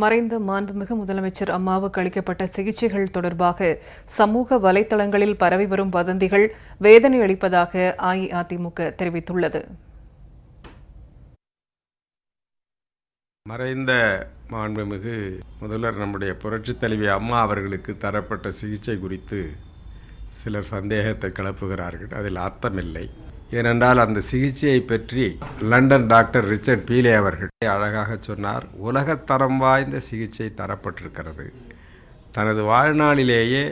மறைந்த மாண்புமிகு முதலமைச்சர் அம்மாவுக்கு அளிக்கப்பட்ட சிகிச்சைகள் தொடர்பாக சமூக வலைதளங்களில் பரவி வரும் வதந்திகள் வேதனை அளிப்பதாக அஇஅதிமுக தெரிவித்துள்ளது. மறைந்த மாண்புமிகு முதல்வர் நம்முடைய புரட்சித் தலைவி அம்மா அவர்களுக்கு தரப்பட்ட சிகிச்சை குறித்து சிலர் சந்தேகத்தை கிளப்புகிறார்கள். அதில் அர்த்தமில்லை ஏனென்றால் அந்த சிகிச்சையை பற்றி லண்டன் டாக்டர் ரிச்சர்ட் பீலே அவர்கள் அழகாக சொன்னார் உலகத்தரம் வாய்ந்த சிகிச்சை தரப்பட்டிருக்கிறது. தனது வாழ்நாளிலேயே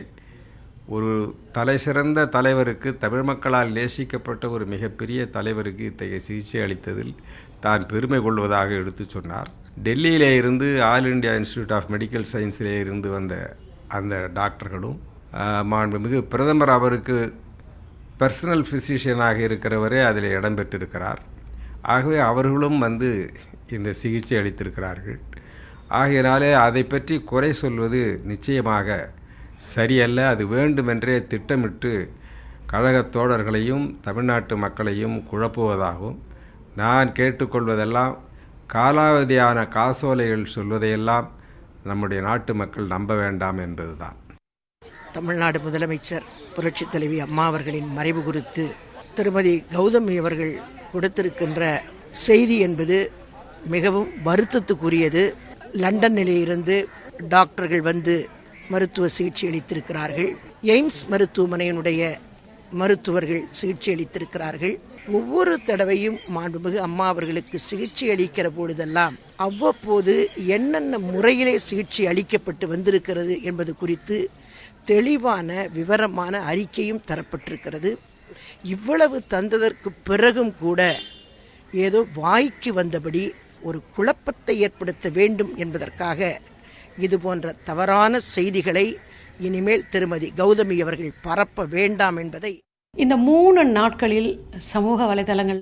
ஒரு தலைசிறந்த தலைவருக்கு தமிழ் மக்களால் நேசிக்கப்பட்ட ஒரு மிகப்பெரிய தலைவருக்கு இத்தகைய சிகிச்சை அளித்ததில் தான் பெருமை கொள்வதாக எடுத்து சொன்னார். டெல்லியிலே இருந்து All India Institute of Medical சயின்ஸிலே இருந்து வந்த அந்த டாக்டர்களும் ஆஹ், மாண்புமிகு பிரதமர் அவருக்கு பர்சனல் ஃபிசிஷியனாக இருக்கிறவரே அதில் இடம்பெற்றிருக்கிறார் ஆகவே அவர்களும் வந்து இந்த சிகிச்சை அளித்திருக்கிறார்கள். ஆகையினாலே அதை பற்றி குறை சொல்வது நிச்சயமாக சரியல்ல. அது வேண்டுமென்றே திட்டமிட்டு கழகத் தோழர்களையும் தமிழ்நாட்டு மக்களையும் குழப்புவதாகவும் நான் கேட்டுக்கொள்வதெல்லாம் காலாவதியான காசோலைகள் சொல்வதையெல்லாம் நம்முடைய நாட்டு மக்கள் நம்ப வேண்டாம் என்பதுதான். தமிழ்நாடு முதலமைச்சர் புரட்சித் தலைவி அம்மா அவர்களின் மறைவு குறித்து திருமதி கௌதமி அவர்கள் கொடுத்திருக்கின்ற செய்தி என்பது மிகவும் வருத்தத்துக்குரியது. லண்டனிலிருந்து டாக்டர்கள் வந்து மருத்துவ சிகிச்சை அளித்திருக்கிறார்கள். எய்ம்ஸ் மருத்துவமனையினுடைய மருத்துவர்கள் சிகிச்சை அளித்திருக்கிறார்கள். ஒவ்வொரு தடவையும் மாண்புமிகு அம்மா அவர்களுக்கு சிகிச்சை அளிக்கிற பொழுதெல்லாம் அவ்வப்போது என்னென்ன முறையிலே சிகிச்சை அளிக்கப்பட்டு வந்திருக்கிறது என்பது குறித்து தெளிவான விவரமான அறிக்கையும் தரப்பட்டிருக்கிறது. இவ்வளவு தந்ததற்கு பிறகும் கூட ஏதோ வாய்க்கு வந்தபடி ஒரு குழப்பத்தை ஏற்படுத்த வேண்டும் என்பதற்காக இது போன்ற தவறான செய்திகளை இனிமேல் திருமதி கௌதமி அவர்கள் பரப்ப வேண்டாம் என்பதை இந்த மூணு நாட்களில் சமூக வலைதளங்கள்